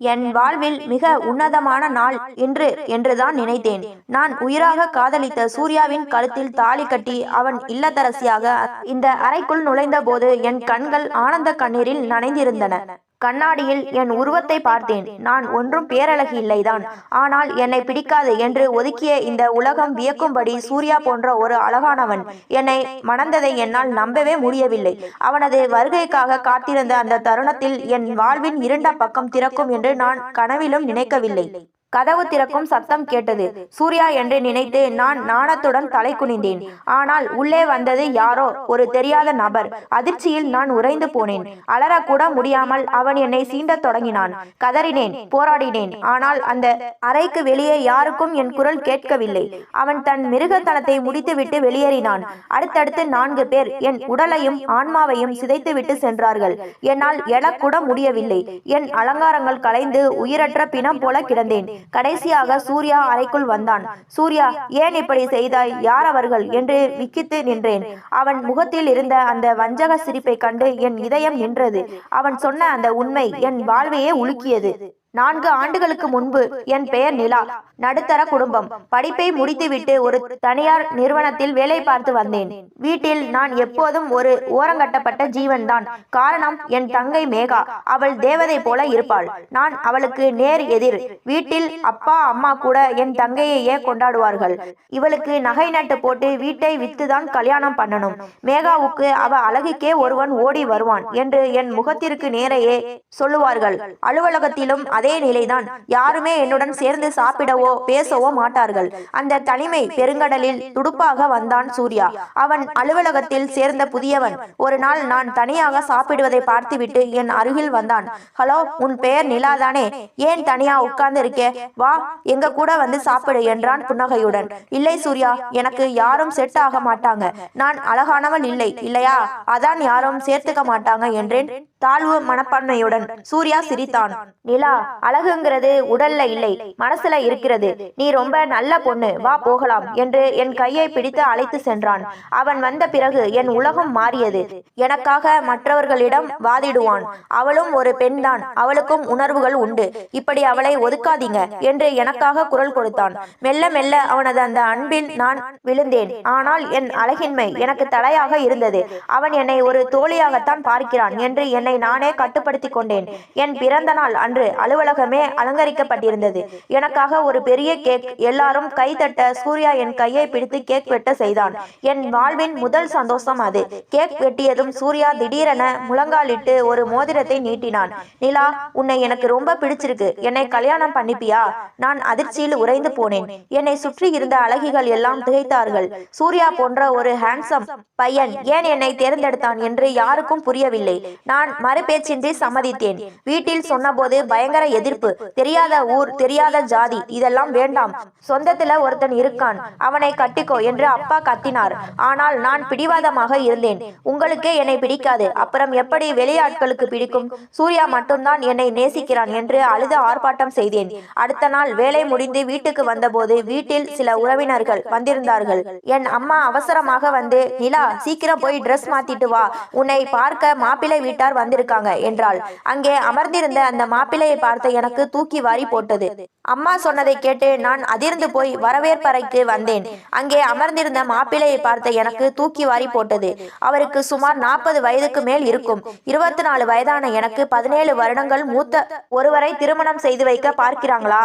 என் வாழ்வில் மிக உன்னதமான நாள் இன்று என்றுதான் நினைத்தேன். நான் உயிராக காதலித்த சூர்யாவின் கழுத்தில் தாலி கட்டி அவன் இல்லத்தரசியாக இந்த அறைக்குள் நுழைந்த போது என் கண்கள் ஆனந்த கண்ணீரில் நனைந்திருந்தன. கண்ணாடியில் என் உருவத்தை பார்த்தேன். நான் ஒன்றும் பேரழகு இல்லைதான். ஆனால் என்னை பிடிக்காது என்று ஒதுக்கிய இந்த உலகம் வியக்கும்படி சூர்யா போன்ற ஒரு அழகானவன் என்னை மணந்ததை என்னால் நம்பவே முடியவில்லை. அவனது வருகைக்காக காத்திருந்த அந்த தருணத்தில் என் வாழ்வின் இருண்ட பக்கம் திறக்கும் என்று நான் கனவிலும் நினைக்கவில்லை. கதவு திறக்கும் சத்தம் கேட்டது. சூர்யா என்று நினைத்து நான் நாணத்துடன் தலை குனிந்தேன். ஆனால் உள்ளே வந்தது யாரோ ஒரு தெரியாத நபர். அதிர்ச்சியில் நான் உறைந்து போனேன். அலறக்கூட முடியாமல் அவன் என்னை சீண்டத் தொடங்கினான். கதறினேன் போராடினேன். ஆனால் அந்த அறைக்கு வெளியே யாருக்கும் என் குரல் கேட்கவில்லை. அவன் தன் மிருகத்தனத்தை முடித்துவிட்டு வெளியேறினான். அடுத்தடுத்து நான்கு பேர் என் உடலையும் ஆன்மாவையும் சிதைத்துவிட்டு சென்றார்கள். என்னால் எழக்கூட முடியவில்லை. என் அலங்காரங்கள் கலைந்து உயிரற்ற பிணம் போல கிடந்தேன். கடைசியாக சூர்யா அறைக்குள் வந்தான். சூர்யா ஏன் இப்படி செய்தாய்? யார் அவர்கள்? என்று விக்கித்து நின்றேன். அவன் முகத்தில் இருந்த அந்த வஞ்சக சிரிப்பை கண்டு என் இதயம் நின்றது. அவன் சொன்ன அந்த உண்மை என் வாழ்வையே உலுக்கியது. நான்கு ஆண்டுகளுக்கு முன்பு என் பெயர் நிலா. நடுத்தர குடும்பம். படிப்பை முடித்துவிட்டு ஒரு தனியார் நிறுவனத்தில் வேலை பார்த்து வந்தேன். வீட்டில் நான் எப்போதும் ஒரு ஓரங்கட்டப்பட்ட ஜீவன்தான். காரணம் என் தங்கை மேகா. அவள் தேவதை போல இருப்பாள். நான் அவளுக்கு நேர் எதிர். வீட்டில் அப்பா அம்மா கூட என் தங்கையையே கொண்டாடுவார்கள். இவளுக்கு நகை நட்டு போட்டு வீட்டை வித்துதான் கல்யாணம் பண்ணணும். மேகாவுக்கு அவ அழகுக்கே ஒருவன் ஓடி வருவான் என்று என் முகத்திற்கு நேரையே சொல்லுவார்கள். அலுவலகத்திலும் அதே நிலைதான். யாருமே என்னுடன் சேர்ந்து சாப்பிடவோ பேசவோ மாட்டார்கள். அந்த தனிமை பெருங்கடலில் துடுப்பாக வந்தான் சூர்யா. அவன் அலுவலகத்தில் சேர்ந்த புதியவன். ஒரு நாள் நான் தனியாக சாப்பிடுவதை பார்த்துவிட்டு என் அருகில் வந்தான். ஹலோ உன் பெயர் நிலாதானே? ஏன் தனியா உட்கார்ந்து இருக்கே வா எங்க கூட வந்து சாப்பிடு என்றான் புன்னகையுடன். இல்லை சூர்யா எனக்கு யாரும் செட் ஆக மாட்டாங்க. நான் அழகானவன் இல்லை இல்லையா? அதான் யாரும் சேர்த்துக்க மாட்டாங்க என்றேன் தாழ்வு மனப்பான்மையுடன். சூர்யா சிரித்தான். நிலா அழகுங்கிறது உடல்ல இல்லை மனசுல இருக்கிறது. நீ ரொம்ப நல்ல பொண்ணு வா போகலாம் என்று என் கையை பிடித்து அழைத்து சென்றான். அவன் வந்த பிறகு என் உலகம் மாறியது. எனக்காக மற்றவர்களிடம் வாதிடுவான். அவளும் ஒரு பெண்தான். அவளுக்கும் உணர்வுகள் உண்டு. இப்படி அவளை ஒதுக்காதீங்க என்று எனக்காக குரல் கொடுத்தான். மெல்ல மெல்ல அவனது அந்த அன்பில் நான் விழுந்தேன். ஆனால் என் அழகின்மை எனக்கு தடையாக இருந்தது. அவன் என்னை ஒரு தோழியாகத்தான் பார்க்கிறான் என்று என்னை நானே கட்டுப்படுத்தி கொண்டேன். என் பிறந்த நாள் அன்று அலுவலக அலுவலகமே அலங்கரிக்கப்பட்டிருந்தது. எனக்காக ஒரு பெரிய கேக் எல்லாரும் கைதட்ட சூர்யா என் கையை பிடித்து கேக் வெட்ட செய்தான். என் வாழ்வின் முதல் சந்தோஷம் அது. கேக் வெட்டியதும் சூர்யா திடீரென முழங்காலிட்டு ஒரு மோதிரத்தை நீட்டினான். நிலா உன்னை எனக்கு ரொம்ப பிடிச்சிருக்கு. என்னை கல்யாணம் பண்ணிப்பியா? நான் அதிர்ச்சியில் உறைந்து போனேன். என்னை சுற்றி இருந்த அழகிகள் எல்லாம் திகைத்தார்கள். சூர்யா போன்ற ஒரு ஹேண்ட்ஸம் பையன் ஏன் என்னை தேர்ந்தெடுத்தான் என்று யாருக்கும் புரியவில்லை. நான் மறுபேச்சின்றி சம்மதித்தேன். வீட்டில் சொன்னபோது பயங்கர எதிர்ப்பு தெரியாத ஊர் தெரியாத ஜாதி இதெல்லாம் வேண்டாம். சொந்தத்துல ஒருத்தன் இருக்கான். அவனை கட்டிக்கோ என்று அப்பா கத்தினார். ஆனால் நான் பிடிவாதமாக இருந்தேன். உங்களுக்கே என்னை பிடிக்காது. அப்புறம் எப்படி வெளியாட்களுக்கு பிடிக்கும்? சூர்யா மட்டும்தான் என்னை நேசிக்கிறான் என்று அழுத ஆர்ப்பாட்டம் செய்தேன். அடுத்த நாள் வேலை முடிந்து வீட்டுக்கு வந்தபோது வீட்டில் சில உறவினர்கள் வந்திருந்தார்கள். என் அம்மா அவசரமாக வந்து நிலா சீக்கிரம் போய் ட்ரெஸ் மாத்திட்டு வா. உன்னை பார்க்க மாப்பிள்ளை வீட்டார் வந்திருக்காங்க என்றாள். அங்கே அமர்ந்திருந்த அந்த மாப்பிள்ளையை பார்த்த எனக்கு தூக்கி வாரி போட்டது. அம்மா சொன்னதை கேட்டு நான் அதிர்ந்து போய் வரவேற்பறைக்கு வந்தேன். அங்கே அமர்ந்திருந்த மாப்பிள்ளையை பார்த்த எனக்கு தூக்கி வாரி போட்டது. அவருக்கு சுமார் நாற்பது வயதுக்கு மேல் இருக்கும். இருபத்தி நாலு வயதான எனக்கு பதினேழு வருடங்கள் மூத்த ஒருவரை திருமணம் செய்து வைக்க பார்க்கிறாங்களா?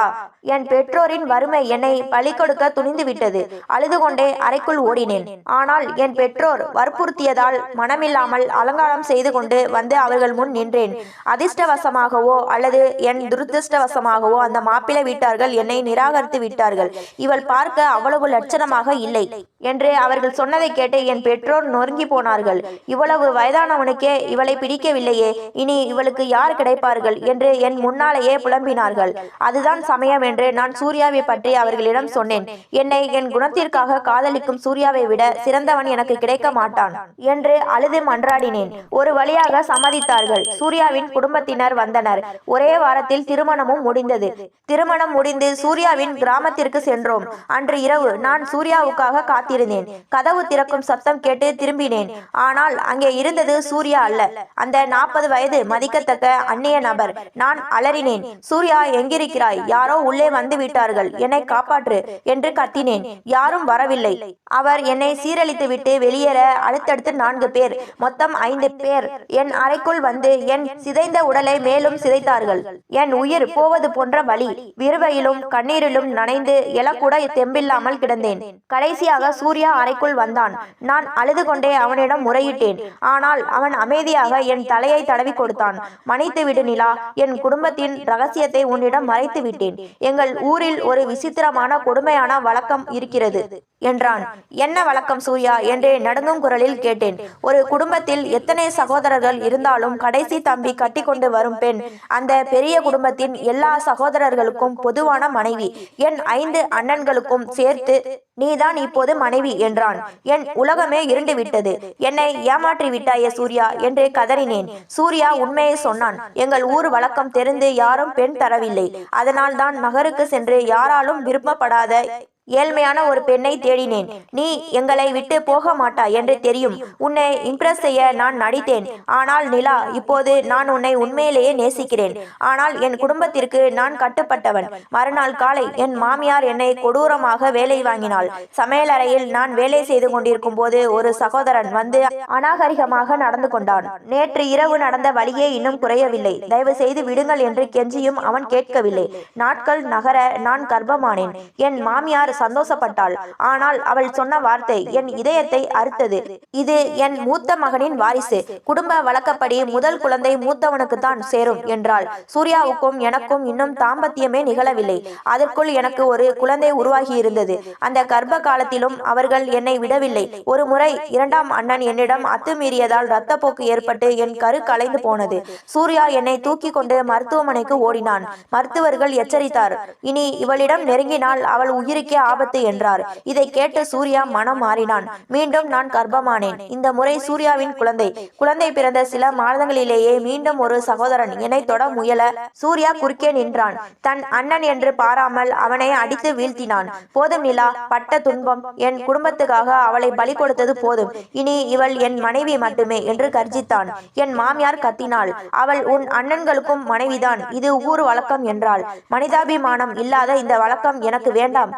என் பெற்றோரின் வறுமை என்னை பலி கொடுக்க துணிந்து விட்டது. அழுது கொண்டே அறைக்குள் ஓடினேன். ஆனால் என் பெற்றோர் வற்புறுத்தியதால் மனமில்லாமல் அலங்காரம் செய்து கொண்டு வந்து அவர்கள் முன் நின்றேன். அதிர்ஷ்டவசமாகவோ அல்லது என் என் துரதிருஷ்டவசமாகவோ அந்த மாப்பிள்ளை வீட்டார்கள் என்னை நிராகரித்து விட்டார்கள். இவள் பார்க்க அவ்வளவு லட்சணமாக இல்லை என்று அவர்கள் சொன்னதை கேட்டு என் பெற்றோர் நொறுங்கி போனார்கள். இவ்வளவு வயதானவனுக்கே இவளை பிடிக்கவில்லையே இனி இவளுக்கு யார் கிடைப்பார்கள் என்று என் முன்னாலேயே புலம்பினார்கள். அதுதான் சமயம் என்று நான் சூர்யாவை பற்றி அவர்களிடம் சொன்னேன். என்னை என் குணத்திற்காக காதலிக்கும் சூர்யாவை விட சிறந்தவன் எனக்கு கிடைக்க மாட்டான் என்று அழுது மன்றாடினேன். ஒரு வழியாக சம்மதித்தார்கள். சூர்யாவின் குடும்பத்தினர் வந்தனர். ஒரே வாரத்தில் காலத்தில் திருமணமும் முடிந்தது. திருமணம் முடிந்து சூர்யாவின் கிராமத்திற்கு சென்றோம். அன்று இரவு நான் சூர்யாவுக்காக காத்திருந்தேன். கதவு திறக்கும் சத்தம் கேட்டு திரும்பினேன். ஆனால் அங்கே இருந்தது சூர்யா அல்ல. அந்த நாற்பது வயது மதிக்கத்தக்க அந்நிய நபர். நான் அலறினேன். சூர்யா எங்கிருக்கிறாய்? யாரோ உள்ளே வந்து விட்டார்கள். என்னை காப்பாற்று என்று கத்தினேன். யாரும் வரவில்லை. அவர் என்னை சீரழித்து விட்டு வெளியேற அடுத்தடுத்து நான்கு பேர். மொத்தம் ஐந்து பேர். என் அறைக்குள் வந்து என் சிதைந்த உடலை மேலும் சிதைத்தார்கள். என் உயிர் போவது போன்ற வழி விறுவையிலும் கண்ணீரிலும் நனைந்து எழக்கூட தெம்பில்லாமல் கிடந்தேன். கடைசியாக சூர்யா அறைக்குள் வந்தான். நான் அழுது கொண்டே அவனிடம் முறையிட்டேன். ஆனால் அவன் அமைதியாக என் தலையை தடவி கொடுத்தான். மன்னித்து விடு நிலா என் குடும்பத்தின் ரகசியத்தை உன்னிடம் மறைத்து விட்டேன். எங்கள் ஊரில் ஒரு விசித்திரமான கொடுமையான வழக்கம் இருக்கிறது. என்றான். என்ன வழக்கம் சூர்யா? என்று நடுங்கும் குரலில் கேட்டேன். ஒரு குடும்பத்தில் எத்தனை சகோதரர்கள் இருந்தாலும் கடைசி தம்பி கட்டிக்கொண்டு வரும் பெண். அந்த பெரிய குடும்பத்தின் எல்லா சகோதரர்களுக்கும் பொதுவான மனைவி. என் ஐந்து அண்ணன்களுக்கும் சேர்த்து நீதான் இப்போது மனைவி என்றான். என் உலகமே இருண்டு விட்டது என்னை ஏமாற்றி விட்டாயே சூர்யா? என்று கதறினேன். சூர்யா உண்மையை சொன்னான். எங்கள் ஊர் வழக்கம் தெரிந்து யாரும் பெண் தரவில்லை. அதனால் தான் நகருக்கு சென்று யாராலும் விருப்பப்படாத ஏழ்மையான ஒரு பெண்ணை தேடினேன். நீ எங்களை விட்டு போக மாட்டாய் என்று தெரியும். உன்னை இம்ப்ரெஸ் செய்ய நான் நடித்தேன். ஆனால் நிலா இப்போது நான் உன்னை உண்மையிலேயே நேசிக்கிறேன். ஆனால் என் குடும்பத்திற்கு நான் கட்டுப்பட்டவன். மறுநாள் காலை என் மாமியார் என்னை கொடூரமாக வேலை வாங்கினாள். சமையலறையில் நான் வேலை செய்து கொண்டிருக்கும் போது ஒரு சகோதரன் வந்து அநாகரிகமாக நடந்து கொண்டான். நேற்று இரவு நடந்த வழியே இன்னும் குறையவில்லை. தயவு செய்து விடுங்கள் என்று கெஞ்சியும் அவன் கேட்கவில்லை. நாட்கள் நகர நான் கர்ப்பமானேன். என் மாமியார் சந்தோஷப்பட்டாள். ஆனால் அவள் சொன்ன வார்த்தை என் இதயத்தை அறுத்தது. இது என் மூத்த மகனின் வாரிசு. குடும்ப வழக்கப்படி முதல் குழந்தை மூத்தவனுக்கு தான் சேரும் என்றாள். சூர்யாவுக்கும் எனக்கும் இன்னும் தாம்பத்தியமே நிகழவில்லை. அதற்குள் எனக்கு ஒரு குழந்தை உருவாகி இருந்தது அந்த கர்ப்ப காலத்திலும் அவர்கள் என்னை விடவில்லை. ஒரு முறை இரண்டாம் அண்ணன் என்னிடம் அத்துமீறியதால் ரத்தப்போக்கு ஏற்பட்டு என் கரு கலைந்து போனது. சூர்யா என்னை தூக்கி கொண்டு மருத்துவமனைக்கு ஓடினான். மருத்துவர்கள் எச்சரித்தார். இனி இவளிடம் நெருங்கினால் அவள் உயிருக்கே ஆபத்து என்றார். இதை கேட்ட சூர்யா மனம் மாறினான். மீண்டும் நான் கர்ப்பமானேன். இந்த முறை சூர்யாவின் குழந்தை. குழந்தை பிறந்த சில மாதங்களிலேயே மீண்டும் ஒரு சகோதரன். என்னை தொட முயல. சூர்யா குறுக்கே நின்றான். தன் அண்ணன் என்று பாராமல் அவனை அடித்து வீழ்த்தினான். போதும் நிலா. பட்ட துன்பம். என் குடும்பத்துக்காக அவளை பலி கொடுத்தது போதும். இனி இவள் என் மனைவி மட்டுமே என்று கர்ஜித்தான். என் மாமியார் கத்தினாள். அவள் உன் அண்ணன்களுக்கும் மனைவிதான். இது ஊர் வழக்கம் என்றாள். மனிதாபிமானம் இல்லாத இந்த வழக்கம் எனக்கு வேண்டாம்.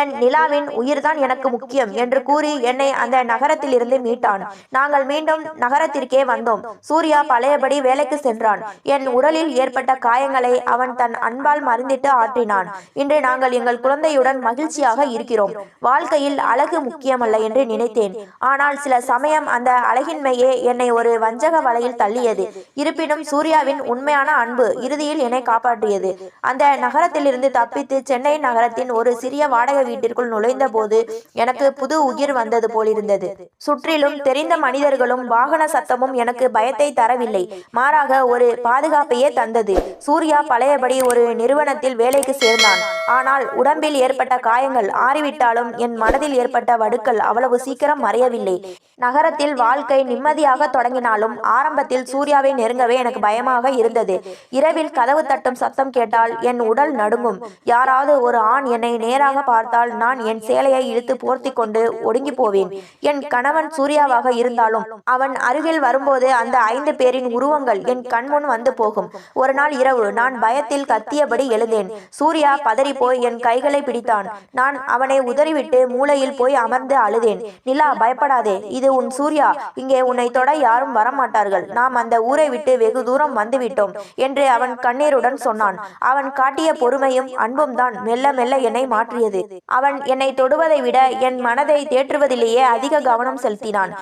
என் நிலாவின் உயிர்தான் எனக்கு முக்கியம் என்று கூறி என்னை அந்த நகரத்திலிருந்து மீட்டான். நாங்கள் மீண்டும் நகரத்திற்கே வந்தோம். சூர்யா பழையபடி வேலைக்கு சென்றான். என் உடலில் ஏற்பட்ட காயங்களை அவன் தன் அன்பால் மருந்திட்டு ஆற்றினான். இன்று நாங்கள் எங்கள் குழந்தையுடன் மகிழ்ச்சியாக இருக்கிறோம். வாழ்க்கையில் அழகு முக்கியமல்ல என்று நினைத்தேன். ஆனால் சில சமயம் அந்த அழகின்மையே என்னை ஒரு வஞ்சக வலையில் தள்ளியது. இருப்பினும் சூர்யாவின் உண்மையான அன்பு இறுதியில் என்னை காப்பாற்றியது. அந்த நகரத்திலிருந்து தப்பித்து சென்னை நகரத்தின் ஒரு சிறிய வாடகை வீட்டிற்குள் நுழைந்த போது எனக்கு புது உயிர் வந்தது போலிருந்தது. சுற்றிலும் தெரிந்த மனிதர்களும் வாகன சத்தமும் எனக்கு பயத்தை தரவில்லை. மாறாக ஒரு பாதுகாப்பையே தந்தது. சூர்யா பழையபடி ஒரு நிறுவனத்தில் வேலைக்கு சேர்ந்தான். ஆனால் உடம்பில் ஏற்பட்ட காயங்கள் ஆறிவிட்டாலும் என் மனதில் ஏற்பட்ட வடுக்கள் அவ்வளவு சீக்கிரம் மறையவில்லை. நகரத்தில் வாழ்க்கை நிம்மதியாக தொடங்கினாலும் ஆரம்பத்தில் சூர்யாவை நெருங்கவே எனக்கு பயமாக இருந்தது. இரவில் கதவு தட்டும் சத்தம் கேட்டால் என் உடல் நடுங்கும். யாராவது ஒரு ஆண் என்னை நேராக பார்த்தால் நான் என் சேலையை இழுத்து போர்த்தி கொண்டு ஒடுங்கி போவேன் என் கணவன் சூர்யாவாக இருந்தாலும் அவன் அருகில் வரும்போது அந்த ஐந்து பேரின் உருவங்கள் என் கண்முன் வந்து போகும். ஒரு நாள் இரவு நான் பயத்தில் கத்தியபடி எழுந்தேன். சூர்யா பதறிப்போய் என் கைகளை பிடித்தான். நான் அவனை உதறிவிட்டு மூலையில் போய் அமர்ந்து அழுதேன். நிலா பயப்படாதே. இது உன் சூர்யா. இங்கே உன்னை தொட யாரும் வரமாட்டார்கள். நாம் அந்த ஊரை விட்டு வெகு தூரம் வந்துவிட்டோம் என்று அவன் கண்ணீருடன் சொன்னான். அவன் காட்டிய பொறுமையும் அன்பும் தான் மெல்ல மெல்ல என்னை மாற்றியது. அவன் என்னை தொடுவதை விட என் மனதை தேற்றுவதிலேயே அதிக கவனம் செலுத்தினான்.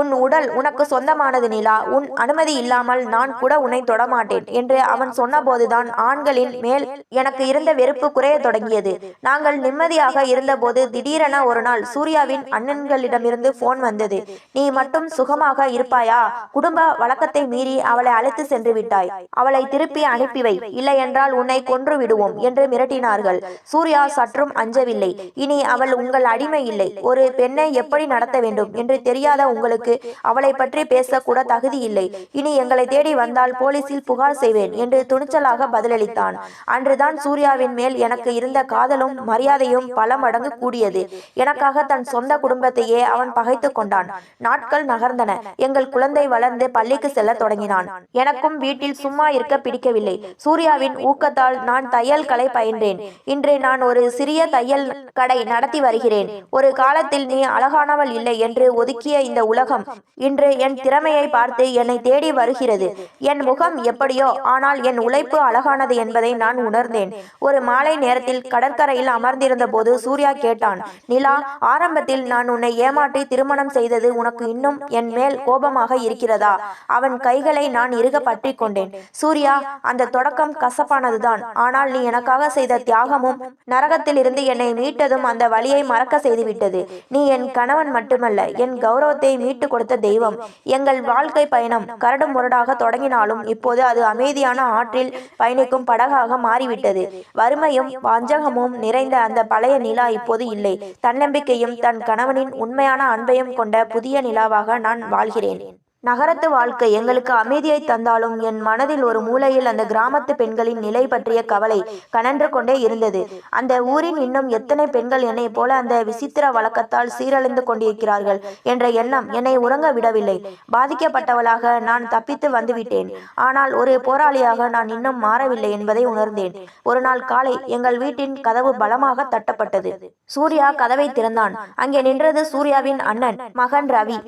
உன் உடல் உனக்கு சொந்தமானது நிலா. உன் அனுமதி இல்லாமல் நான் கூட உன்னை தொடமாட்டேன் என்று அவன் சொன்னபோதுதான் ஆண்களின் மேல் எனக்கு இருந்த வெறுப்பு குறையத் தொடங்கியது. நாங்கள் நிம்மதியாக இருந்தபோது திடீரென ஒரு நாள் சூர்யாவின் அண்ணன்களிடமிருந்து போன் வந்தது. நீ மட்டும் சுகமாக இருப்பாயா? குடும்ப வழக்கத்தை மீறி அவளை அழைத்து சென்று விட்டாய். அவளை திருப்பி அனுப்பி வை. இல்லையென்றால் உன்னை கொன்று விடுவோம் என்று மிரட்டினார்கள். சூர்யா சற்றும் அஞ்சவில்லை. இனி அவள் உங்கள் அடிமை இல்லை. ஒரு பெண்ணை எப்படி நடத்த வேண்டும்? என்று தெரியாத உங்களுக்கு அவளுக்கு அவளை பற்றி பேசக்கூட தகுதி இல்லை. இனி எங்களை தேடி வந்தால் போலீசில் புகார் செய்வேன் என்று துணிச்சலாக பதிலளித்தான். அன்றுதான் சூர்யாவின் மேல் எனக்கு இருந்த காதலும் மரியாதையும் பல மடங்கு கூடியது. எனக்காக தன் சொந்த குடும்பத்தையே அவன் பகைத்து கொண்டான். நாட்கள் நகர்ந்தன. எங்கள் குழந்தை வளர்ந்து பள்ளிக்கு செல்ல தொடங்கினான். எனக்கும் வீட்டில் சும்மா இருக்க பிடிக்கவில்லை. சூர்யாவின் ஊக்கத்தால் நான் தையல் கலை பயின்றேன். இன்று நான் ஒரு சிறிய தையல் கடை நடத்தி வருகிறேன். ஒரு காலத்தில் நீ அழகானவள் இல்லை என்று ஒதுக்கிய இந்த உலகம் உலகம். இன்று என் திறமையை பார்த்து என்னை தேடி வருகிறது. என் முகம் எப்படியோ ஆனால் என் உழைப்பு அழகானது என்பதை நான் உணர்ந்தேன். ஒரு மாலை நேரத்தில் கடற்கரையில் அமர்ந்திருந்த போது சூர்யா கேட்டான் நிலா ஆரம்பத்தில் நான் உன்னை ஏமாற்றி திருமணம் செய்தது உனக்கு இன்னும் என் மேல் கோபமாக இருக்கிறதா அவன் கைகளை நான் இறுக பற்றி கொண்டேன். சூர்யா அந்த தொடக்கம் கசப்பானதுதான். ஆனால் நீ எனக்காக செய்த தியாகமும் நரகத்தில் இருந்து என்னை மீட்டதும் அந்த வழியை மறக்க செய்துவிட்டது. நீ என் கணவன் மட்டுமல்ல என் கௌரவத்தை மீட்டு கொடுத்த தெய்வம். எங்கள் வாழ்க்கை பயணம். கரடு முரடாக தொடங்கினாலும் இப்போது அது அமைதியான ஆற்றில் பயணிக்கும் படகாக மாறிவிட்டது. வறுமையும் வஞ்சகமும் நிறைந்த அந்த பழைய நிலா இப்போது இல்லை. தன்னம்பிக்கையும் தன் கணவனின் உண்மையான அன்பையும் கொண்ட புதிய நிலாவாக நான் வாழ்கிறேன். நகரத்து வாழ்க்கை எங்களுக்கு அமைதியை தந்தாலும் என் மனதில் ஒரு மூலையில் அந்த கிராமத்து பெண்களின் நிலை பற்றிய கவலை கனன்று கொண்டே இருந்தது. அந்த ஊரின் இன்னும் எத்தனை பெண்கள் என்னை போல அந்த விசித்திர வழக்கத்தால் சீரழிந்து கொண்டிருக்கிறார்கள் என்ற எண்ணம் என்னை உறங்க விடவில்லை. பாதிக்கப்பட்டவளாக நான் தப்பித்து வந்துவிட்டேன். ஆனால் ஒரு போராளியாக நான் இன்னும் மாறவில்லை என்பதை உணர்ந்தேன். ஒரு நாள் காலை எங்கள் வீட்டின் கதவு பலமாக தட்டப்பட்டது. சூர்யா கதவை திறந்தான். அங்கே நின்றது சூர்யாவின் அண்ணன் மகன் ரவி.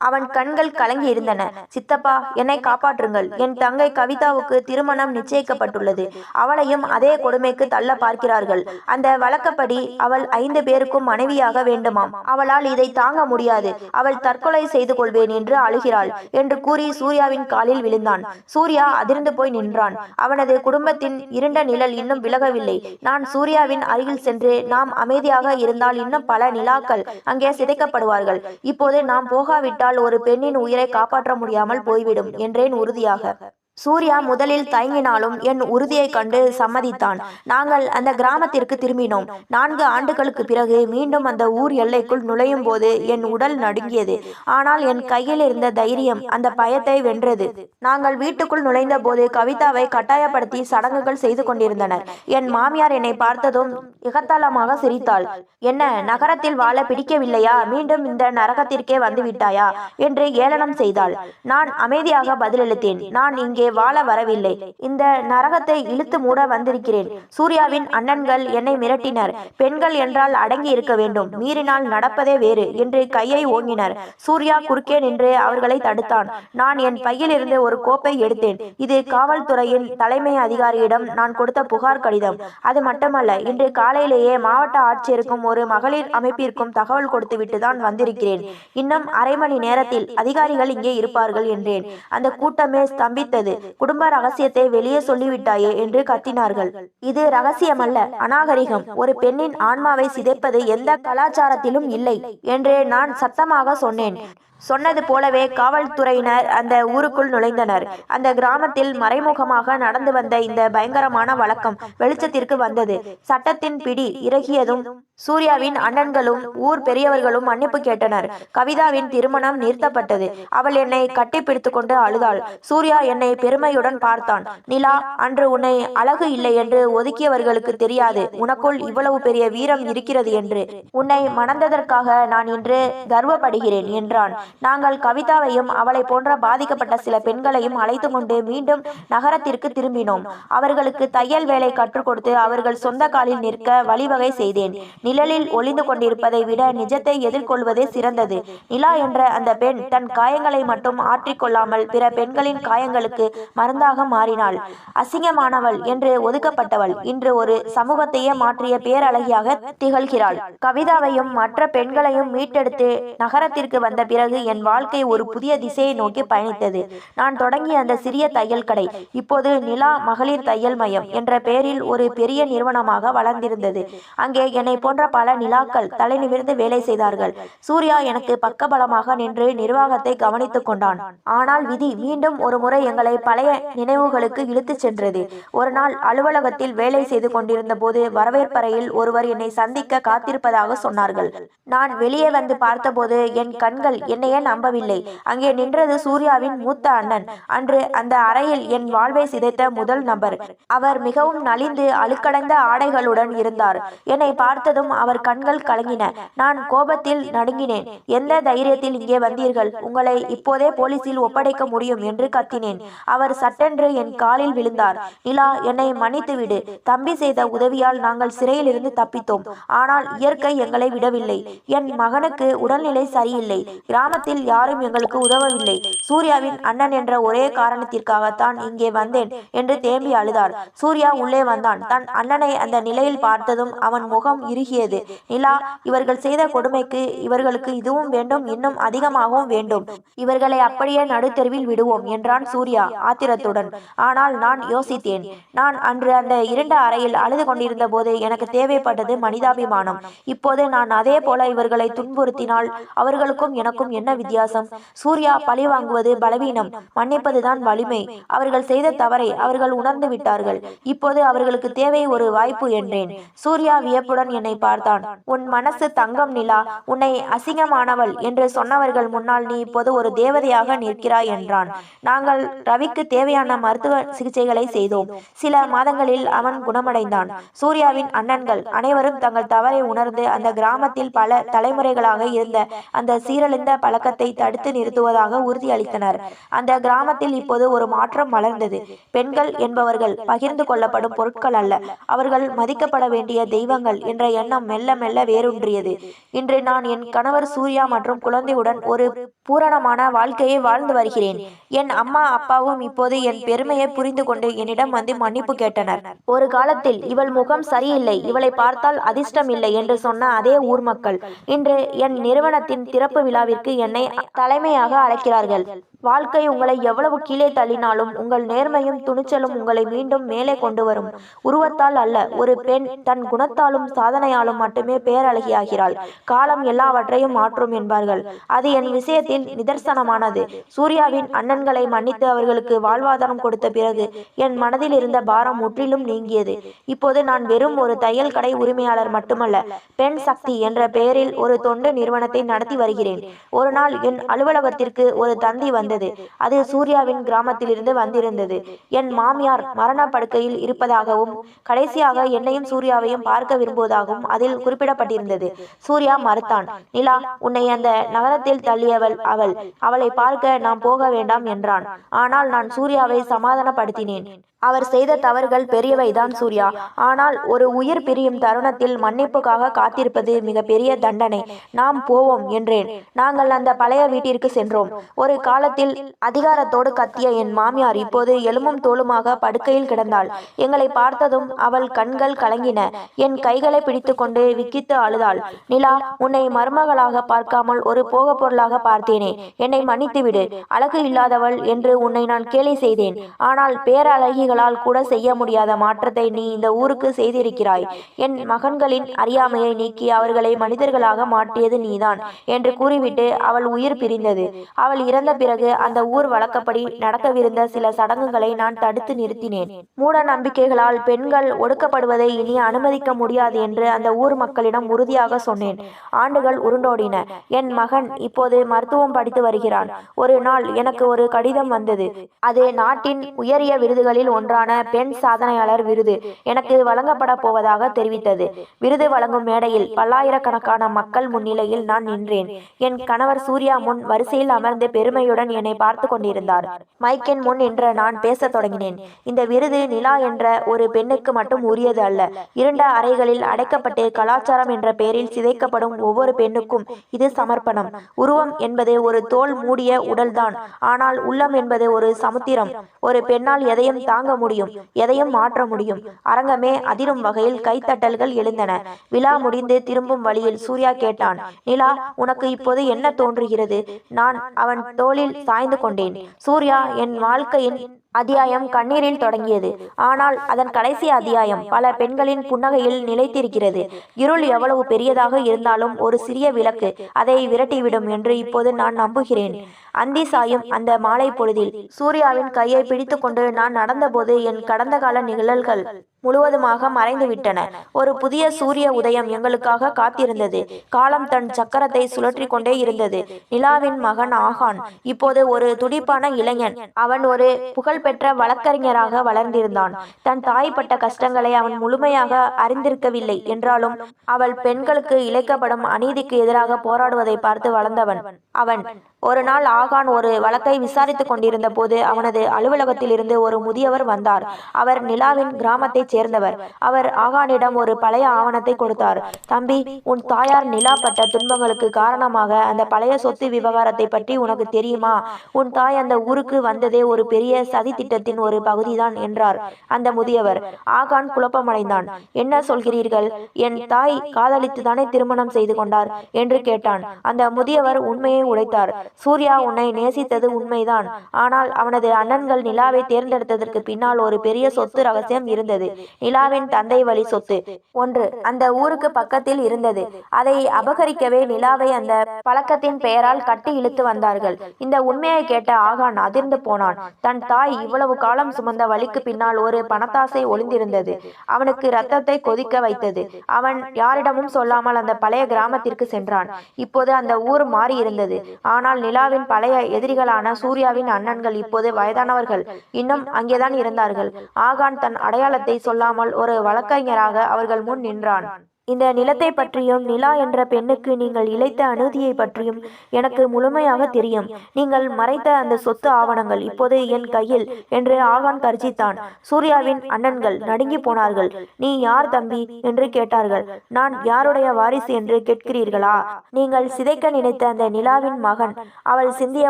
அவன் கண்கள் கலங்கி இருந்தன சித்தப்பா என்னை காப்பாற்றுங்கள். என் தங்கை கவிதாவுக்கு திருமணம் நிச்சயிக்கப்பட்டுள்ளது. அவளையும் அதே கொடுமைக்கு தள்ள பார்க்கிறார்கள். அந்த வழக்கப்படி அவள் ஐந்து பேருக்கும் மனைவியாக வேண்டுமாம். அவளால் இதை தாங்க முடியாது. அவள் தற்கொலை செய்து கொள்வேன் என்று அழுகிறாள் என்று கூறி சூர்யாவின் காலில் விழுந்தான். சூர்யா அதிர்ந்து போய் நின்றான். அவனது குடும்பத்தின் இருண்ட நிழல் இன்னும் விலகவில்லை. நான் சூர்யாவின் அருகில் சென்று நாம் அமைதியாக இருந்தால் இன்னும் பல நிலாக்கள் அங்கே சிதைக்கப்படுவார்கள். இப்போது நாம் போகாவிட்டால் ஒரு பெண்ணின் உயிரை காப்பாற்ற முடியாமல் போய்விடும் என்றேன் உறுதியாக. சூர்யா முதலில் தயங்கினாலும் என் உறுதியைக் கண்டு சம்மதித்தான். நாங்கள் அந்த கிராமத்திற்கு திரும்பினோம். நான்கு ஆண்டுகளுக்கு பிறகு மீண்டும் அந்த ஊர் எல்லைக்குள் நுழையும் போது என் உடல் நடுங்கியது. ஆனால் என் கையில் இருந்த தைரியம் அந்த பயத்தை வென்றது. நாங்கள் வீட்டுக்குள் நுழைந்த போது கவிதாவை கட்டாயப்படுத்தி சடங்குகள் செய்து கொண்டிருந்தனர். என் மாமியார் என்னை பார்த்ததும் இகத்தாளமாக சிரித்தாள். என்ன நகரத்தில் வாழ பிடிக்கவில்லையா? மீண்டும் இந்த நரகத்திற்கே வந்து விட்டாயா? என்று ஏளனம் செய்தாள். நான் அமைதியாக பதிலளித்தேன் நான் இங்கே வாழ வரவில்லை. இந்த நரகத்தை இழுத்து மூட வந்திருக்கிறேன். சூர்யாவின் அண்ணன்கள் என்னை மிரட்டினர். பெண்கள் என்றால் அடங்கி இருக்க வேண்டும். மீறினால் நடப்பதே வேறு என்று கையை ஓங்கினர். சூர்யா குறுக்கே நின்று அவர்களை தடுத்தான். நான் என் பையிலிருந்து ஒரு கோப்பை எடுத்தேன். இது காவல்துறையின் தலைமை அதிகாரியிடம் நான் கொடுத்த புகார் கடிதம். அது மட்டுமல்ல இன்று காலையிலேயே மாவட்ட ஆட்சியருக்கும் ஒரு மகளிர் அமைப்பிற்கும் தகவல் கொடுத்துவிட்டு தான் வந்திருக்கிறேன். இன்னும் அரை மணி நேரத்தில் அதிகாரிகள் இங்கே இருப்பார்கள் என்றேன். அந்த கூட்டமே ஸ்தம்பித்தது. குடும்ப ரகசியத்தை வெளியே சொல்லிவிட்டாயே என்று கத்தினார்கள். இது ரகசியமல்ல அநாகரிகம். ஒரு பெண்ணின் ஆன்மாவை சிதைப்பது எந்த கலாச்சாரத்திலும் இல்லை என்று நான் சத்தமாக சொன்னேன். சொன்னது போலவே காவல்துறையினர் அந்த ஊருக்குள் நுழைந்தனர். அந்த கிராமத்தில் மறைமுகமாக நடந்து வந்த இந்த பயங்கரமான வழக்கம் வெளிச்சத்திற்கு வந்தது. சட்டத்தின் பிடி இறகியதும் சூர்யாவின் அண்ணன்களும் ஊர் பெரியவர்களும் மன்னிப்பு கேட்டனர். கவிதாவின் திருமணம் நிறுத்தப்பட்டது. அவள் என்னை கட்டிப்பிடித்து கொண்டு அழுதாள். சூர்யா என்னை பெருமையுடன் பார்த்தான். நிலா அன்று உன்னை அழகு இல்லை என்று ஒதுக்கியவர்களுக்கு தெரியாது. உனக்குள் இவ்வளவு பெரிய வீரம் இருக்கிறது என்று. உன்னை மணந்ததற்காக நான் இன்று கர்வப்படுகிறேன் என்றான். நாங்கள் கவிதாவையும் அவளை போன்ற பாதிக்கப்பட்ட சில பெண்களையும் அழைத்து கொண்டு மீண்டும் நகரத்திற்கு திரும்பினோம். அவர்களுக்கு தையல் வேலை கற்றுக் கொடுத்து அவர்கள் சொந்த காலில் நிற்க வழிவகை செய்தேன். நிழலில் ஒளிந்து கொண்டிருப்பதை விட நிஜத்தை எதிர்கொள்வதே சிறந்தது. நிலா என்ற அந்த பெண் தன் காயங்களை மட்டும் ஆற்றிக்கொள்ளாமல் பிற பெண்களின் காயங்களுக்கு மருந்தாக மாறினாள். அசிங்கமானவள் என்று ஒதுக்கப்பட்டவள் இன்று ஒரு சமூகத்தையே மாற்றிய பேரழகியாக திகழ்கிறாள். கவிதாவையும் மற்ற பெண்களையும் மீட்டெடுத்து நகரத்திற்கு வந்த பிறகு என் வாழ்க்கை ஒரு புதிய திசையை நோக்கி பயணித்தது. நான் தொடங்கிய அந்த சிறிய தையல் கடை. இப்போது நிலா மகளிர் தையல் மையம் என்ற பெயரில் ஒரு பெரிய நிறுவனமாக வளர்ந்திருந்தது. அங்கே என்னை போன்ற பல நிலாக்கள் தலை நிமிர்ந்து வேலை செய்தார்கள். சூர்யா எனக்கு பக்கபலமாக நின்று நிர்வாகத்தை கவனித்துக் கொண்டான். ஆனால் விதி மீண்டும் ஒரு முறை எங்களை பழைய நினைவுகளுக்கு இழுத்துச் சென்றது. ஒரு நாள் அலுவலகத்தில் வேலை செய்து கொண்டிருந்த போது வரவேற்பறையில் ஒருவர் என்னை சந்திக்க காத்திருப்பதாக சொன்னார்கள். நான் வெளியே வந்து பார்த்தபோது என் கண்கள் என்னை என்னையே நம்பவில்லை. அங்கே நின்றது சூர்யாவின் மூத்த அண்ணன். அன்று அந்த அறையில் என் வாழ்வை சிதைத்த முதல் நபர். அவர் மிகவும் நலிந்து அழுக்கடைந்த ஆடைகளுடன் இருந்தார். என்னை பார்த்ததும் அவர் கண்கள் கலங்கின. நான் கோபத்தில் நடுங்கினேன். எந்த தைரியத்தில் இங்கே வந்தீர்கள்? உங்களை இப்போதே போலீசில் ஒப்படைக்க முடியும் என்று கத்தினேன். அவர் சட்டென்று என் காலில் விழுந்தார். நிலா என்னை மன்னித்துவிடு தம்பி செய்த உதவியால் நாங்கள் சிறையில் இருந்து தப்பித்தோம். ஆனால் இயற்கை எங்களை விடவில்லை. என் மகனுக்கு உடல்நிலை சரியில்லை. கிராம கிராமத்தில் யாரும் எங்களுக்கு உதவவில்லை. சூர்யாவின் அண்ணன் என்ற ஒரே காரணத்திற்காகத்தான் இங்கே வந்தேன் என்று தேம்பி அழுதார் சூர்யா உள்ளே வந்தான். தன் அண்ணனை அந்த நிலையில் பார்த்ததும் அவன் முகம் இறுகியது. நிலா இவர்கள் செய்த கொடுமைக்கு இவர்களுக்கு இதுவும் வேண்டும் இன்னும் அதிகமாகவும் வேண்டும். இவர்களை அப்படியே நடுத்தெருவில் விடுவோம் என்றான் சூர்யா ஆத்திரத்துடன். ஆனால் நான் யோசித்தேன். நான் அன்று அந்த இருண்ட அறையில் அழுது கொண்டிருந்த போது எனக்கு தேவைப்பட்டது மனிதாபிமானம். இப்போது நான் அதே போல இவர்களை துன்புறுத்தினால் அவர்களுக்கும் எனக்கும் என்ன என்ன வித்தியாசம்? சூர்யா பழி வாங்குவது பலவீனம் மன்னிப்பதுதான் வலிமை. அவர்கள் செய்த தவறை அவர்கள் உணர்ந்து விட்டார்கள். இப்போது அவர்களுக்கு தேவை ஒரு வாய்ப்பு என்றேன். சூர்யா வியப்புடன் என்னை பார்த்தான். உன் மனசு தங்கம் நிலா. உன்னை அசிங்கமானவள் என்று சொன்னவர்கள் முன்னால் நீ இப்போது ஒரு தேவதையாக நிற்கிறாய் என்றான். நாங்கள் ரவிக்கு தேவையான மருத்துவ சிகிச்சைகளை செய்தோம். சில மாதங்களில் அவன் குணமடைந்தான். சூர்யாவின் அண்ணன்கள் அனைவரும் தங்கள் தவறை உணர்ந்து அந்த கிராமத்தில் பல தலைமுறைகளாக இருந்த அந்த சீரழிந்த பல பழக்கத்தை தடுத்து நிறுத்துவதாக உறுதியளித்தனர். அந்த கிராமத்தில் இப்போது ஒரு மாற்றம் வளர்ந்தது. பெண்கள் என்பவர்கள் பகிர்ந்து கொள்ளப்படும் பொருட்கள் அல்ல. அவர்கள் மதிக்கப்பட வேண்டிய தெய்வங்கள் என்ற எண்ணம் மெல்ல மெல்ல வேரூன்றியது. இன்று நான் என் கணவர் சூர்யா மற்றும் குழந்தையுடன் ஒரு பூரணமான வாழ்க்கையை வாழ்ந்து வருகிறேன். என் அம்மா அப்பாவும் இப்போது என் பெருமையை புரிந்து கொண்டு என்னிடம் வந்து மன்னிப்பு கேட்டனர். ஒரு காலத்தில் இவள் முகம் சரியில்லை இவளை பார்த்தால் அதிர்ஷ்டம் இல்லை என்று சொன்ன அதே ஊர் மக்கள். இன்று என் நிறுவனத்தின் திறப்பு விழாவிற்கு என்னை தலைமையாக அழைக்கிறார்கள். வாழ்க்கை உங்களை எவ்வளவு கீழே தள்ளினாலும் உங்கள் நேர்மையும் துணிச்சலும் உங்களை மீண்டும் மேலே கொண்டு வரும் உருவத்தால் அல்ல ஒரு பெண் தன் குணத்தாலும் சாதனையாலும் மட்டுமே பேரழகியாகிறாள். காலம் எல்லாவற்றையும் மாற்றும் என்பார்கள். அது என் விஷயத்தில் நிதர்சனமானது. சூர்யாவின் அண்ணன்களை மன்னித்து அவர்களுக்கு வாழ்வாதாரம் கொடுத்த பிறகு என் மனதில் இருந்த பாரம் முற்றிலும் நீங்கியது. இப்போது நான் வெறும் ஒரு தையல் கடை உரிமையாளர் மட்டுமல்ல பெண் சக்தி என்ற பெயரில் ஒரு தொண்டு நிறுவனத்தை நடத்தி வருகிறேன். ஒரு மறுநாள் என் அலுவலகத்திற்கு ஒரு தந்தி வந்தது. அது சூர்யாவின் கிராமத்திலிருந்து வந்திருந்தது. என் மாமியார் மரண படுக்கையில் இருப்பதாகவும் கடைசியாக என்னையும் சூர்யாவையும் பார்க்க விரும்புவதாகவும் அதில் குறிப்பிடப்பட்டிருந்தது. சூர்யா மறுத்தான் நிலா உன்னை அந்த நகரத்தில் தள்ளியவள் அவள். அவளை பார்க்க நாம் போக வேண்டாம் என்றான். ஆனால் நான் சூர்யாவை சமாதானப்படுத்தினேன். அவர் செய்த தவறுகள் பெரியவைதான் சூர்யா. ஆனால் ஒரு உயிர் பிரியும் தருணத்தில் மன்னிப்புக்காக காத்திருப்பது மிகப்பெரிய தண்டனை. நாம் போவோம் என்றேன். நாங்கள் அந்த பழைய வீட்டிற்கு சென்றோம். ஒரு காலத்தில் அதிகாரத்தோடு கத்திய என் மாமியார் இப்போது எலும்பும் தோலுமாக படுக்கையில் கிடந்தாள். எங்களை பார்த்ததும் அவள் கண்கள் கலங்கின. என் கைகளை பிடித்துக்கொண்டு விக்கித்து அழுதாள். நிலா உன்னை மருமகளாக பார்க்காமல் ஒரு போக பொருளாக பார்த்தேனே. என்னை மன்னித்துவிடு அழகு இல்லாதவள் என்று உன்னை நான் கேலி செய்தேன். ஆனால் பேரழகிகளால் கூட செய்ய முடியாத மாற்றத்தை நீ இந்த ஊருக்கு செய்திருக்கிறாய். என் மகன்களின் அறியாமையை நீக்கி அவர்களை மனிதர்களாக மாற்றியது நீதான் என்று கூறிவிட்டு அவள் உயிர் பிரிந்தது. அவள் இறந்த பிறகு அந்த ஊர் வழக்கப்படி நடக்கவிருந்த சில சடங்குகளை நான் தடுத்து நிறுத்தினேன். மூட நம்பிக்கைகளால் பெண்கள் ஒடுக்கப்படுவதை இனி அனுமதிக்க முடியாது என்று அந்த ஊர் மக்களிடம் உறுதியாக சொன்னேன். ஆண்டுகள் உருண்டோடின. என் மகன் இப்போது மருத்துவம் படித்து வருகிறான். ஒரு நாள் எனக்கு ஒரு கடிதம் வந்தது. அது நாட்டின் உயரிய விருதுகளில் ஒன்றான பெண் சாதனையாளர் விருது. எனக்கு வழங்கப்பட போவதாக தெரிவித்தது. விருது வழங்கும் மேடையில் பல்லாயிரக்கணக்கான மக்கள் முன்னிலையில் நான் நின்றேன். என் கணவர் சூர்யா முன் வரிசையில் அமர்ந்து பெருமையுடன் என்னை பார்த்து கொண்டிருந்தார். மைக்கின் முன் என்று நான் பேசத் தொடங்கினேன். இந்த விருது நிலா என்ற ஒரு பெண்ணுக்கு மட்டும் உரியது அல்ல. இருண்ட அறைகளில் அடைக்கப்பட்டு கலாச்சாரம் என்ற பெயரில் சிதைக்கப்படும் ஒவ்வொரு பெண்ணுக்கும் இது சமர்ப்பணம். உருவம் என்பது ஒரு தோல் மூடிய உடல்தான். ஆனால் உள்ளம் என்பது ஒரு சமுத்திரம். ஒரு பெண்ணால் எதையும் தாங்க முடியும் எதையும் மாற்ற முடியும். அரங்கமே அதிரும் வகையில் கைத்தட்டல்கள் எழுந்தன. விழா முடிந்து திரும்பும் வழியில் சூர்யா கேட்டான் நிலா உனக்கு இப்போது என்ன தோன்றுகிறது. நான் அவன் தோளில் சாய்ந்து கொண்டேன். சூர்யா என் வாழ்க்கையின் அத்தியாயம் கண்ணீரில் தொடங்கியது. ஆனால் அதன் கடைசி அத்தியாயம் பல பெண்களின் புன்னகையில் நிலைத்திருக்கிறது. இருள் எவ்வளவு பெரியதாக இருந்தாலும் ஒரு சிறிய விளக்கு அதை விரட்டிவிடும் என்று இப்போது நான் நம்புகிறேன். அந்தி சாயும் அந்த மாலை பொழுதில் சூர்யாவின் கையை பிடித்துக்கொண்டு நான் நடந்தபோது என் கடந்த கால நிழல்கள் முழுவதுமாக மறைந்து விட்டன ஒரு புதிய சூரிய உதயம் எங்களுக்காக காத்திருந்தது. காலம் தன் சக்கரத்தை சுழற்றி கொண்டே இருந்தது. நிலாவின் மகன் ஆகான் இப்போது ஒரு துடிப்பான இளைஞன். அவன் ஒரு புகழ்பெற்ற வழக்கறிஞராக வளர்ந்திருந்தான். தன் தாய்ப்பட்ட கஷ்டங்களை அவன் முழுமையாக அறிந்திருக்கவில்லை. என்றாலும் அவள் பெண்களுக்கு இழைக்கப்படும் அநீதிக்கு எதிராக போராடுவதை பார்த்து வளர்ந்தவன். அவன் ஒரு நாள் ஆகான் ஒரு வழக்கை விசாரித்துக் கொண்டிருந்த போது அவனது அலுவலகத்தில் இருந்து ஒரு முதியவர் வந்தார். அவர் நிலாவின் கிராமத்தைச் சேர்ந்தவர். அவர் ஆகானிடம் ஒரு பழைய ஆவணத்தை கொடுத்தார். தம்பி உன் தாயார் நிலா பட்ட துன்பங்களுக்கு காரணமாக அந்த பழைய சொத்து விவகாரத்தை பற்றி உனக்கு தெரியுமா? உன் தாய் அந்த ஊருக்கு வந்ததே ஒரு பெரிய சதி திட்டத்தின் ஒரு பகுதிதான் என்றார் அந்த முதியவர். ஆகான் குழப்பமடைந்தான். என்ன சொல்கிறீர்கள்? என் தாய் காதலித்து தானே திருமணம் செய்து கொண்டார்? என்று கேட்டான். அந்த முதியவர் உண்மையை உடைத்தார். சூர்யா உன்னை நேசித்தது உண்மைதான். ஆனால் அவனது அண்ணன்கள் நிலாவை தேர்ந்தெடுத்ததற்கு பின்னால் ஒரு பெரிய சொத்து ரகசியம் இருந்தது. நிலாவின் தந்தை வழி சொத்து. ஒன்று அந்த ஊருக்கு பக்கத்தில் இருந்தது. அதை அபகரிக்கவே நிலாவை அந்த பழக்கத்தின் பெயரால் கட்டி இழுத்து வந்தார்கள். இந்த உண்மையை கேட்ட ஆகான் அதிர்ந்து போனான். தன் தாய் இவ்வளவு காலம் சுமந்த வழிக்கு பின்னால் ஒரு பணத்தாசை ஒளிந்திருந்தது அவனுக்கு ரத்தத்தை கொதிக்க வைத்தது. அவன் யாரிடமும் சொல்லாமல் அந்த பழைய கிராமத்திற்கு சென்றான் இப்போது அந்த ஊர் மாறி இருந்தது ஆனால் நிலாவின் பழைய எதிரிகளான சூர்யாவின் அண்ணன்கள் இப்போது வயதானவர்கள். இன்னும் அங்கேதான் இருந்தார்கள். ஆகான் தன் அடையாளத்தை சொல்லாமல் ஒரு வழக்கறிஞராக அவர்கள் முன் நின்றான். இந்த நிலத்தை பற்றியும் நிலா என்ற பெண்ணுக்கு நீங்கள் இழைத்த அனுதியை பற்றியும் எனக்கு முழுமையாக தெரியும். நீங்கள் மறைத்த அந்த சொத்து ஆவணங்கள் இப்போது என் கையில் என்று ஆகான் கர்ஜித்தான். சூர்யாவின் அண்ணன்கள் நடுங்கி போனார்கள். நீ யார் தம்பி? என்று கேட்டார்கள். நான் யாருடைய வாரிசு? என்று கேட்கிறீர்களா? நீங்கள் சிதைக்க நினைத்த அந்த நிலாவின் மகன். அவள் சிந்திய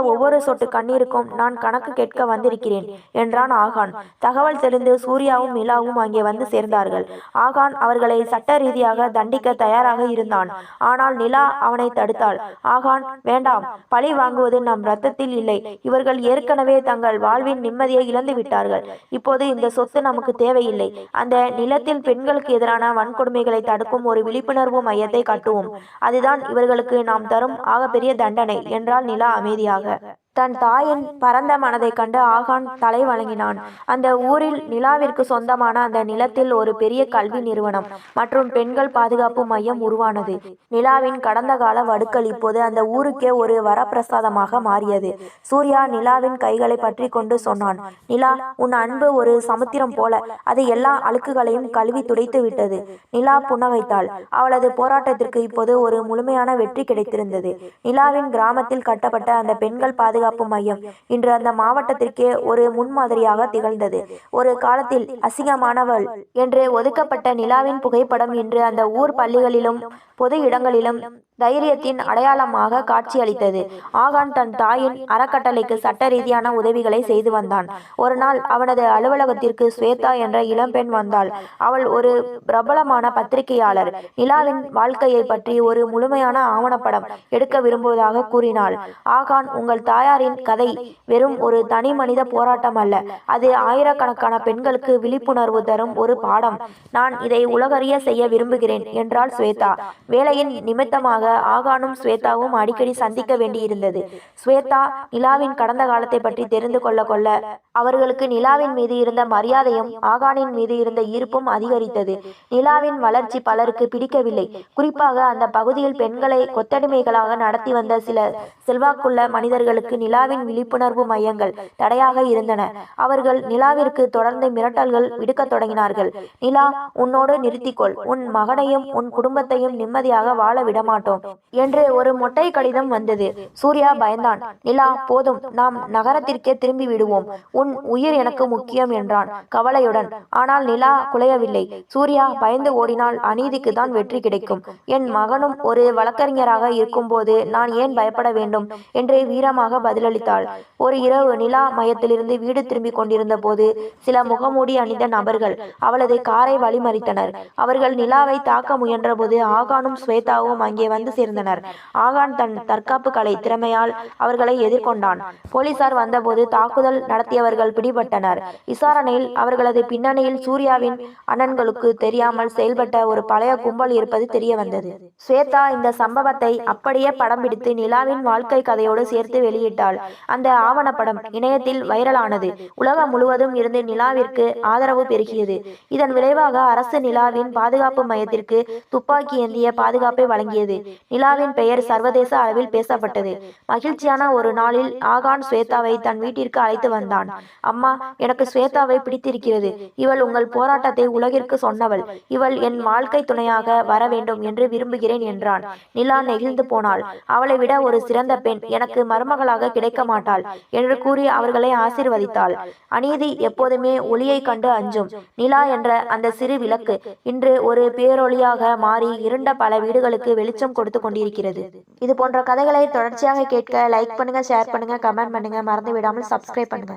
ஒவ்வொரு சொட்டு கண்ணீருக்கும் நான் கணக்கு கேட்க வந்திருக்கிறேன் என்றான் ஆகான். தகவல் தெரிந்து சூர்யாவும் நிலாவும் அங்கே வந்து சேர்ந்தார்கள். ஆகான் அவர்களை சட்ட ரீதியாக தண்டிக்க தயாராக இருந்தான். ஆனால் நிலா அவனை தடுத்தாள். ஆகான் வேண்டாம் பழி வாங்குவது நம் ரத்தத்தில் இல்லை. இவர்கள் ஏற்கனவே தங்கள் வாழ்வின் நிம்மதியை இழந்து விட்டார்கள். இப்போது இந்த சொத்து நமக்கு தேவையில்லை. அந்த நிலத்தில் பெண்களுக்கு எதிரான வன்கொடுமைகளை தடுக்கும் ஒரு விழிப்புணர்வு மையத்தை கட்டுவோம். அதுதான் இவர்களுக்கு நாம் தரும் ஆகப்பெரிய தண்டனை என்றால் நிலா அமைதியாக. தன் தாயின் பரந்த மனதை கண்டு ஆகான் தலை வழங்கினான் அந்த ஊரில் நிலாவிற்கு சொந்தமான அந்த நிலத்தில் ஒரு பெரிய கல்வி நிறுவனம் மற்றும் பெண்கள் பாதுகாப்பு மையம் உருவானது. நிலாவின் கடந்த கால வடுக்கள் இப்போது அந்த ஊருக்கே ஒரு வரப்பிரசாதமாக மாறியது. சூர்யா நிலாவின் கைகளை பற்றி கொண்டு சொன்னான் நிலா உன் அன்பு ஒரு சமுத்திரம் போல. அது எல்லா அழுக்குகளையும் கழுவி துடைத்து விட்டது நிலா புன்னகைத்தாள். அவளது போராட்டத்திற்கு இப்போது ஒரு முழுமையான வெற்றி கிடைத்திருந்தது. நிலாவின் கிராமத்தில் கட்டப்பட்ட அந்த பெண்கள் பாதுகாப்பு பாதுகாப்பு மையம். இன்று அந்த மாவட்டத்திற்கே ஒரு முன்மாதிரியாக திகழ்ந்தது. ஒரு காலத்தில் அசிங்கமானவள் என்று ஒதுக்கப்பட்ட நிலாவின் புகைப்படம் இன்று அந்த ஊர் பள்ளிகளிலும் பொது இடங்களிலும் தைரியத்தின் அடையாளமாக காட்சியளித்தது. ஆகான் தன் தாயின் அறக்கட்டளைக்கு சட்ட ரீதியான உதவிகளை செய்து வந்தான். ஒரு நாள் அவனது அலுவலகத்திற்கு ஸ்வேதா என்ற இளம்பெண் வந்தாள். அவள் ஒரு பிரபலமான பத்திரிகையாளர். நிலாவின் வாழ்க்கையை பற்றி ஒரு முழுமையான ஆவணப்படம் எடுக்க விரும்புவதாக கூறினாள். ஆகான் உங்கள் தாயாரின் கதை வெறும் ஒரு தனி மனித போராட்டம் அல்ல. அது ஆயிரக்கணக்கான பெண்களுக்கு விழிப்புணர்வு தரும் ஒரு பாடம். நான் இதை உலகறிய செய்ய விரும்புகிறேன் என்றாள் ஸ்வேதா. வேலையின் நிமித்தமாக ஆகானும் ஸ்வேதாவும் அடிக்கடி சந்திக்க வேண்டியிருந்தது. ஸ்வேதா நிலாவின் கடந்த காலத்தை பற்றி தெரிந்து கொள்ள கொள்ள அவர்களுக்கு நிலாவின் மீது இருந்த மரியாதையும் ஆகானின் மீது இருந்த ஈர்ப்பும் அதிகரித்தது. நிலாவின் வளர்ச்சி பலருக்கு பிடிக்கவில்லை. குறிப்பாக அந்த பகுதியில் பெண்களை கொத்தடிமைகளாக நடத்தி வந்த சில செல்வாக்குள்ள மனிதர்களுக்கு நிலாவின் விழிப்புணர்வு மையங்கள் தடையாக இருந்தன. அவர்கள் நிலாவிற்கு தொடர்ந்து மிரட்டல்கள் விடுக்கத் தொடங்கினார்கள். நிலா உன்னோடு நிறுத்திக்கொள். உன் மகனையும் உன் குடும்பத்தையும் நிம்மதியாக வாழ விடமாட்டோம். என்று ஒரு மொட்டை கடிதம் வந்தது. சூர்யா பயந்தான். நிலா போதும். நாம் நகரத்திற்கே திரும்பி விடுவோம் உன் உயிர் எனக்கு முக்கியம் என்றான் கவலையுடன். ஆனால் நிலா குலையவில்லை. சூர்யா பயந்து ஓடினால் அநீதிக்கு தான் வெற்றி கிடைக்கும். என் மகனும் ஒரு வழக்கறிஞராக இருக்கும்போது நான் ஏன் பயப்பட வேண்டும்? என்று வீரமாக பதிலளித்தாள். ஒரு இரவு நிலா மையத்திலிருந்து வீடு திரும்பிக் கொண்டிருந்த போது சில முகமூடி அணிந்த நபர்கள் அவளது காரை வழிமறித்தனர். அவர்கள் நிலாவை தாக்க முயன்றபோது ஆகானும் ஸ்வேதாவும் அங்கே வந்து வந்து சேர்ந்தனர். ஆகான் தன் தற்காப்பு கலை திறமையால் அவர்களை எதிர்கொண்டான். போலீசார் வந்தபோது தாக்குதல் நடத்தியவர்கள் பிடிபட்டனர். விசாரணையில் அவர்களது பின்னணியில் சூர்யாவின் அண்ணன்களுக்கு தெரியாமல் செயல்பட்ட ஒரு பழைய கும்பல் இருப்பது தெரிய வந்தது ஸ்வேதா இந்த சம்பவத்தை அப்படியே படம் பிடித்து நிலாவின் வாழ்க்கை கதையோடு சேர்த்து வெளியிட்டாள். அந்த ஆவணப்படம் இணையத்தில் வைரலானது. உலகம் முழுவதும் இருந்து நிலாவிற்கு ஆதரவு பெருகியது. இதன் விளைவாக அரசு நிலாவின் பாதுகாப்பு மையத்திற்கு துப்பாக்கி ஏந்திய பாதுகாப்பை வழங்கியது. நிலாவின் பெயர் சர்வதேச அளவில் பேசப்பட்டது. மகிழ்ச்சியான ஒரு நாளில் ஆகான் ஸ்வேதாவை தன் வீட்டிற்கு அழைத்து வந்தான். அம்மா எனக்கு ஸ்வேதாவை பிடித்திருக்கிறது. இவள் உங்கள் போராட்டத்தை உலகிற்கு சொன்னவள். இவள் என் வாழ்க்கை துணையாக வர வேண்டும் என்று விரும்புகிறேன் என்றான். நிலா நெகிழ்ந்து போனாள். அவளை விட ஒரு சிறந்த பெண் எனக்கு மருமகளாக கிடைக்க மாட்டாள் என்று கூறி அவர்களை ஆசீர்வதித்தாள். அநீதி எப்போதுமே ஒளியை கண்டு அஞ்சும். நிலா என்ற அந்த சிறு விளக்கு இன்று ஒரு பேரொளியாக மாறி இருண்ட பல வீடுகளுக்கு வெளிச்சம் கொடுத்து கொண்டிருக்கிறது. இது போன்ற கதைகளை தொடர்ச்சியாக கேட்க லைக் பண்ணுங்க ஷேர் பண்ணுங்க கமெண்ட் பண்ணுங்க. மறந்து விடாமல் சப்ஸ்கிரைப் பண்ணுங்க.